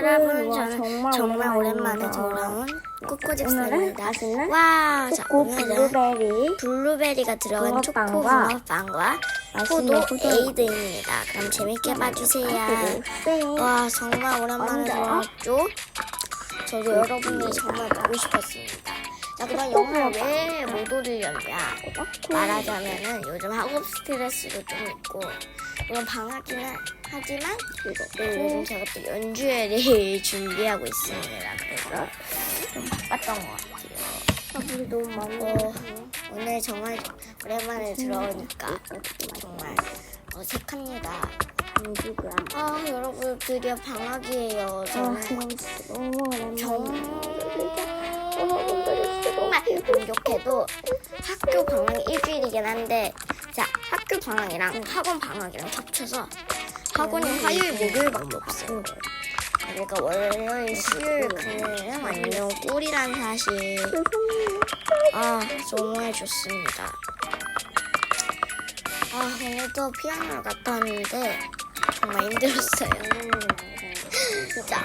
여러분 와, 저는 정말 정말, 오랜만에 오랜만입니다. 돌아온. 맛있는 와, 자, 오늘은 블루베리 블루베리가 들어간 초코 붕어빵과 포도 에이드입니다. 그럼 재밌게 봐주세요. 네. 와 정말 오랜만에. 들어왔죠? 저도 여러분이 정말 보고 싶었습니다. 자 그럼 영화를 왜못 올리려냐 말하자면은 요즘 학업 스트레스도 좀 있고 물론 방학이는 하지만 네, 요즘 제가 또 연주회를 준비하고 있습니다. 그래서 좀 바빴던 것 같아요. 물이 너무 많이 어, 오늘 정말 오랜만에 들어오니까 정말 어색합니다. 아 여러분 드디어 방학이에요. 아, 저는 너무 오랜만에 정말 정말 공격해도 학교 방학 일주일이긴 한데 자 학 교 방학이랑 학원 방학이랑 겹쳐서 학원이 화요일 목요일밖에 없어요. 그러니까 월요일 수요일 금요일은 완전 꿀이란 사실. 아 정말 좋습니다. 아 오늘도 피아노를 갔다 왔는데 정말 힘들었어요. 진짜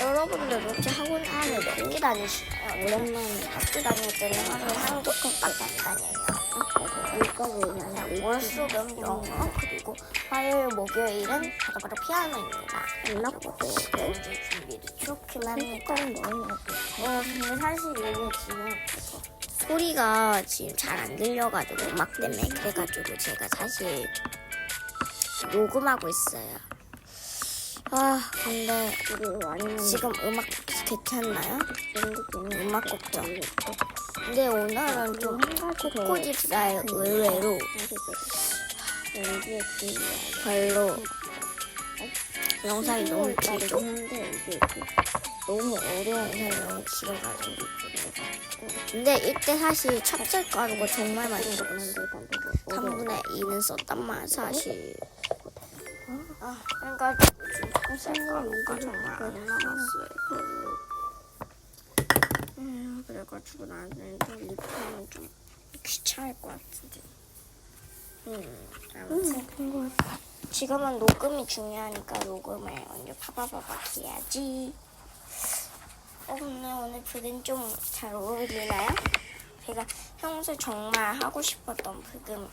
여러분들 혹시 학원 하루에 몇개 다니시나요? 오랜만에 학교 다닐 때는 하루에 한두 번밖에 안 다녀요. 왜냐면 월수금 영어 그리고 화요일 목요일은 바로바로 피아노입니다. 연락도 연주 준비를 좋긴 합니다. 어 근데 사실 이게 지금 소리가 지금 잘 안 들려가지고 음악 때문에 그래가지고 제가 사실 녹음하고 있어요. 아 근데 지금 음악 괜찮나요? 음악 걱정. 근데 오늘은 좀 코코집사의 의외로. 별로 영상이 너무 길죠. 너무 어려운 영상이 너무 길어가지고. 근데 이때 사실 찹쌀 가루가 정말 많이 들었어요. 3분의 2는 썼단 말 사실. 아, 그러니까 찹쌀 가루가 정말 안 나왔어요. 음, 그래가지고 나는 좀 리필은 좀 귀찮을 것 같은데. 음, 아무튼 큰거 지금은 녹음이 중요하니까 녹음을 먼저 파바바박 해야지. 어, 근데 오늘 브금 좀잘 어울리나요? 제가 평소에 정말 하고 싶었던 브금이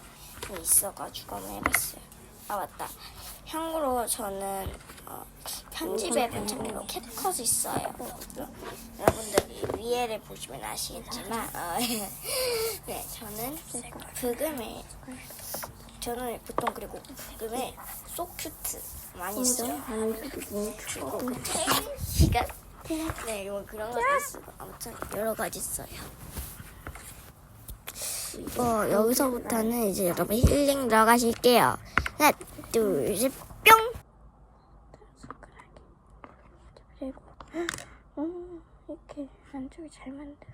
있어가지고 한번 해봤어요. 아 맞다. 향으로 저는 어, 편집에 붙여놓은 캡컷 있어요. 여러분들 위에를 보시면 아시겠지만 어, 네 저는 브금을 저는 보통 그리고 브금을 소큐트 많이 써요. 그리고 그 테이가 네 이거 그런 것도 쓰고 아무튼 여러 가지 써요. 어 여기서부터는 이제 여러분 힐링 들어가실게요. 하나 둘 셋 뿅. 그리고 음, 이렇게 안쪽이 잘 만들었네요.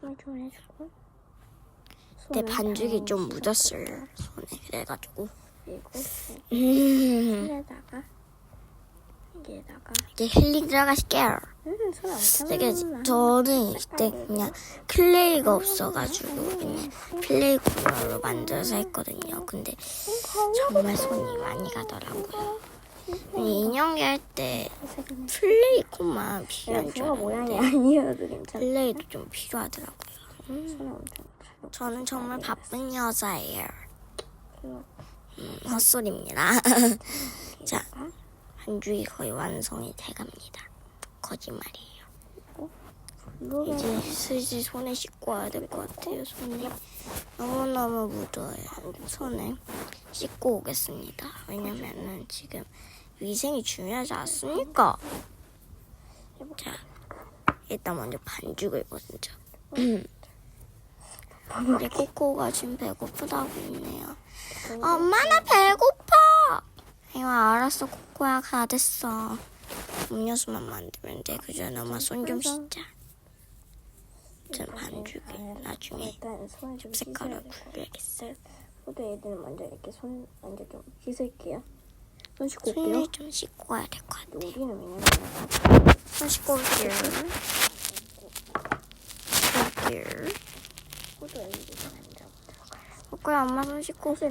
조물조물 해주고 내 반죽이 잘좀 묻었어요 손에 그래가지고 그리고 음, 손에다가 여기에다가 이제 힐링 들어가실게요. 음, 되게. 저는 이때 그냥 클레이가 없어가지고 그냥 플레이 쿨러로 만들어서 했거든요. 근데 정말 손이 많이 가더라고요. 인형이 할 때 플레이 콘만 필요한 줄 모양이 아니어도 괜찮아. 플레이도 좀 필요하더라고요. 음, 저는 정말 바쁜 여자예요. 음, 헛소리입니다. 자, 반죽이 거의 완성이 돼갑니다. 거짓말이에요. 블루베리 이제 슬슬 손에 씻고 와야 될 것 같아요. 손이 너무너무 묻어요. 손에 씻고 오겠습니다. 왜냐면은 지금 위생이 중요하지 않습니까? 자, 일단 먼저 반죽을 먼저. 음. 우리 코코가 지금 배고프다고 있네요. 엄마 나 배고파. 이거 알았어 코코야 다 됐어. 음료수만 만들면 돼. 그 전에 엄마 손 좀 씻자. 전 나중에 일단 손을 좀 색깔을. 굴려야겠어요. 포도 애들은 먼저 이렇게 손 먼저 좀 씻을게요. 손 씻고 손을 올게요. 좀 씻고 와야 될 것 같아. 우리는 왜냐면 손 씻고 올게요. 올게요. 먼저 들어가요. 코코야 엄마 손 씻고 올게.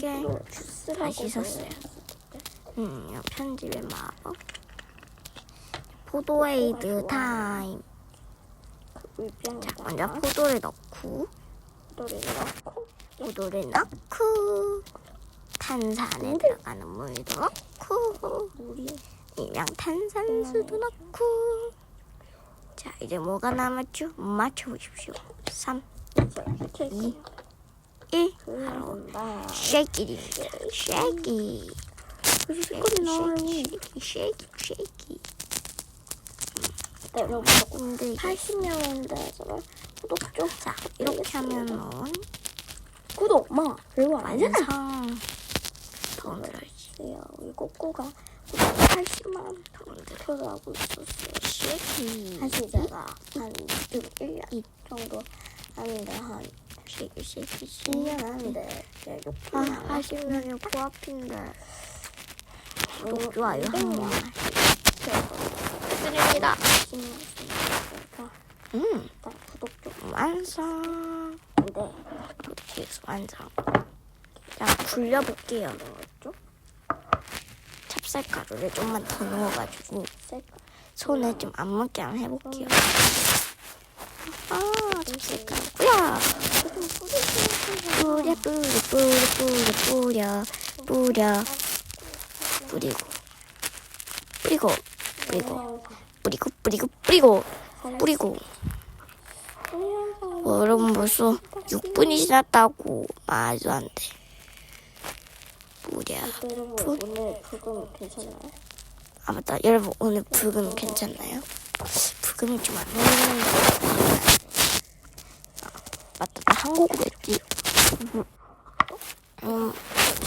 다 씻었어요. 음, 편집의 마법. 포도에이드 타임. 물병에다가 자, 먼저 포도를 넣고, 포도를 넣고 포도를 넣고, 탄산에 들어가는 물도 넣고, 물이 일명 탄산수도 넣고. 자, 이제 뭐가 남았죠? 맞춰보십시오. 3, 이렇게 이. 1. 그런다. 쉐이키입니다. 쉐이키. 쉐이키, 쉐이키, 쉐이키. 네, 여러분 근데 이게 80명인데 정말 구독 좀 자, 이렇게 하면은 구독 마 그리고 안 되나? 완성. 더 늘어야지. 있어요. 우리 꼬꼬가 구독 80만 표라고 있었어요. 쉐이키. 사실 제가 한 1년 정도 하는데 한 쉐이키, 쉐이키, 쉐이키. 1년 하는데 아, 6분 하시면요 코앞인데. 구독, 좋아요. 드립니다. 10년 있으니까 음, 일단 구독 좀. 완성. 네. 이렇게 해서 완성. 자, 굴려볼게요. 찹쌀가루를 좀만 더 넣어가지고? 손에 좀안 묻게 한번 해볼게요. 아, 찹쌀가루야. 조금 뿌리세요. 뿌려, 뿌려, 뿌려, 뿌려, 뿌려, 뿌려. 뿌리고, 뿌리고, 뿌리고, 뿌리고, 뿌리고, 뿌리고, 뿌리고. 어, 여러분 벌써 6분이 지났다고 말도 안 돼. 뿌려. 여러분 오늘 그거 괜찮나요? 아 맞다. 여러분 오늘 불금 괜찮나요? 불금이 좀안 어울리는데. 아, 맞다. 나 한국어로 했지 음,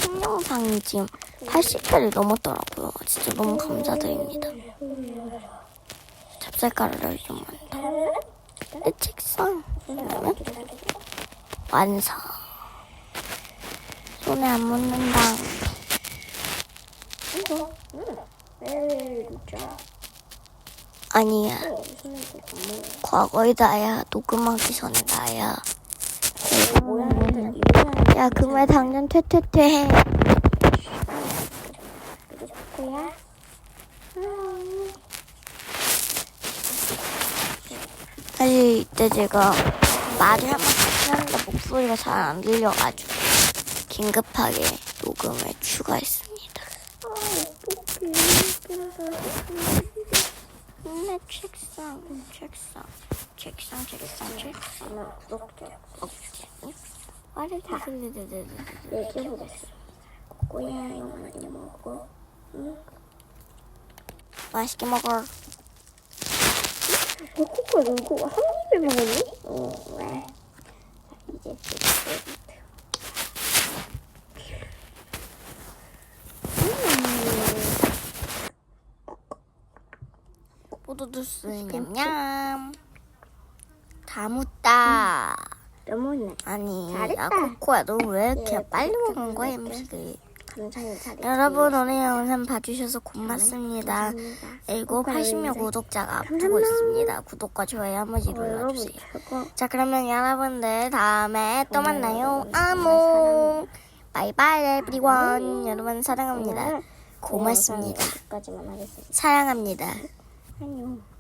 총영상이 지금 80회를 넘었더라고요. 진짜 너무 감사드립니다. 찹쌀가루를 좀만 더내 책상. 그러면? 완성. 손에 안 묻는다. 아니야. 손에 뭐? 과거의 나야 녹음하기 전에 나야. 이 모양 야? 그말 당장 퇴퇴퇴 해. 뭐야? 사실 이때 제가 말을 한 번씩 하는데 목소리가 잘 안 들려가지고 긴급하게 녹음을 추가했습니다 내 책상 책상 책상 책상 책상 저는 구독자 말을 다 들리들리들 얘기해보겠어요. 꼬야 이거 많이 먹고 응? 맛있게 먹어 어, 코코 이거 한 입에 먹었니? 응, 왜? 이제 또 포도주스 냠냠 다 묻다 너무네. 아니 잘했다. 야 코코야 너 왜 이렇게 예, 빨리 먹은 거야. 음식을 감사히 잘했지. 여러분 오늘 영상 봐주셔서 고맙습니다 감사합니다. 그리고 코코야, 80명 인생. 구독자가 앞두고. 있습니다 구독과 좋아요 한 번씩 어, 여러분 눌러주세요 최고. 자 그러면 여러분들 다음에 또 만나요 여러분 아몽 바이바이 에브리원 여러분 사랑합니다 고맙습니다. 사랑합니다 안녕.